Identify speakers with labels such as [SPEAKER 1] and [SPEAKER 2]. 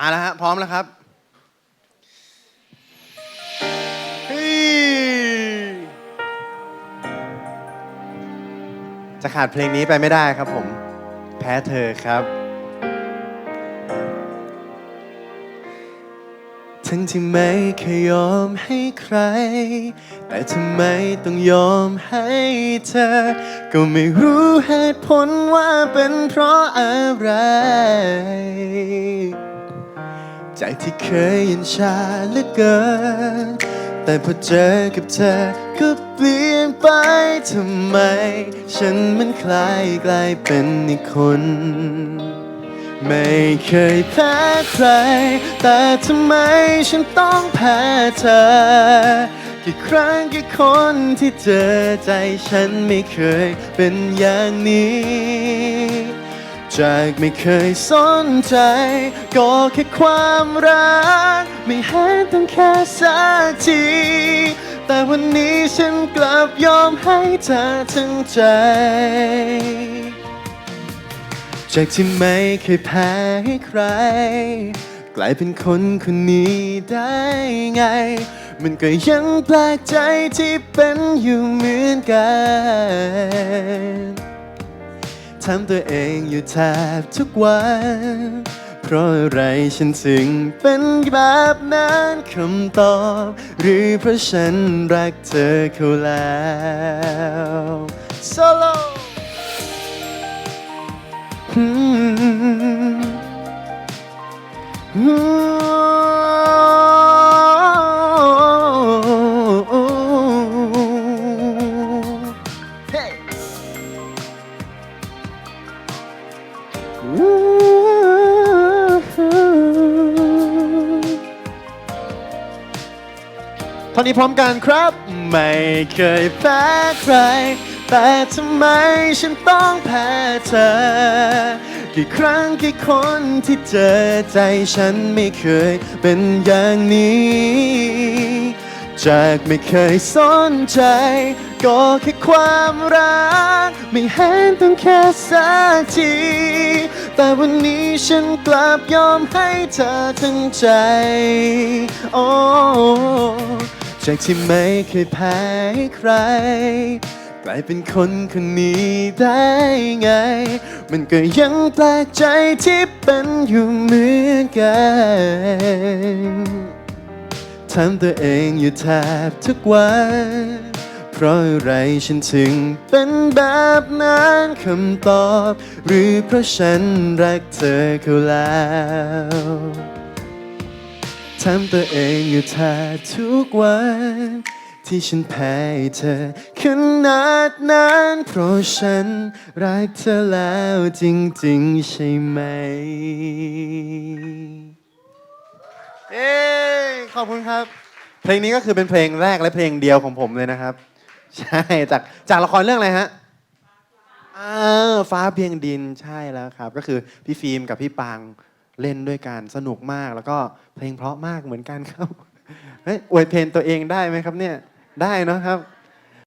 [SPEAKER 1] มาแล้วฮะพร้อมแล้วครับจะขาดเพลงนี้ไปไม่ได้ครับผม แพ้เธอครับ ทั้งที่ไม่เคยยอมให้ใคร แต่ทำไมต้องยอมให้เธอ ก็ไม่รู้เหตุผลว่าเป็นเพราะอะไร จากที่เคยยันชาเหลือเกิน แต่พอเจอกับเธอก็เปลี่ยนไปทำไม ฉันมันคล้ายกลายเป็นอีกคน ไม่เคยแพ้ใคร แต่ทำไมฉันต้องแพ้เธอ กี่ครั้งกี่คนที่เจอใจฉันไม่เคยเป็นอย่างนี้ จากไม่เคยสนใจ ก็แค่ความรัก ไม่เห็นต้องแค่สักที แต่วันนี้ฉันกลับยอมให้เธอทั้งใจ จากที่ไม่เคยแพ้ให้ใคร กลายเป็นคนคนนี้ได้ไง มันก็ยังแปลกใจที่เป็นอยู่เหมือนกัน ทำตัวเองอยู่แทบทุกวัน เพราะอะไรฉันถึงเป็นแบบนั้นคำตอบ หรือเพราะฉันรักเธอเขาแล้วโซโล ท่อนนี้พร้อมกันครับ ไม่เคยแพ้ใคร แต่ทำไมฉันต้องแพ้เธอ กี่ครั้งกี่คนที่เจอใจฉันไม่เคยเป็นอย่างนี้ จากไม่เคยสนใจ ก็แค่ความรัก ไม่เห็นต้องแค่สักที แต่วันนี้ฉันกลับยอมให้เธอทั้งใจ โอ้จากที่ไม่เคยแพ้ใคร กลายเป็นคนคนนี้ได้ไง มันก็ยังแปลกใจที่เป็นอยู่เหมือนกัน ทำตัวเองอยู่แทบทุกวัน เพราะอะไรฉันถึงเป็นแบบนั้นคำตอบ หรือเพราะฉันรักเธอเขาแล้วทำตัวเองอยู่แทบทุกวันที่ฉันแพ้เธอขนาดนั้นเพราะฉันรักเธอแล้วจริง ๆ ใช่ไหม เอ้ ขอบคุณครับ เพลงนี้ก็คือเป็นเพลงแรกและเพลงเดียวของผมเลยนะครับ ใช่จากจากละครเรื่องอะไรฮะอ่าฟ้าเพียงดินใช่แล้วครับ ก็คือพี่ฟิล์มกับพี่ปางเล่นด้วยกันสนุกมาก แล้วก็เพลงเพราะมากเหมือนกันครับเฮ้ยอวยเพลงตัวเองได้ไหมครับเนี่ยได้เนาะครับ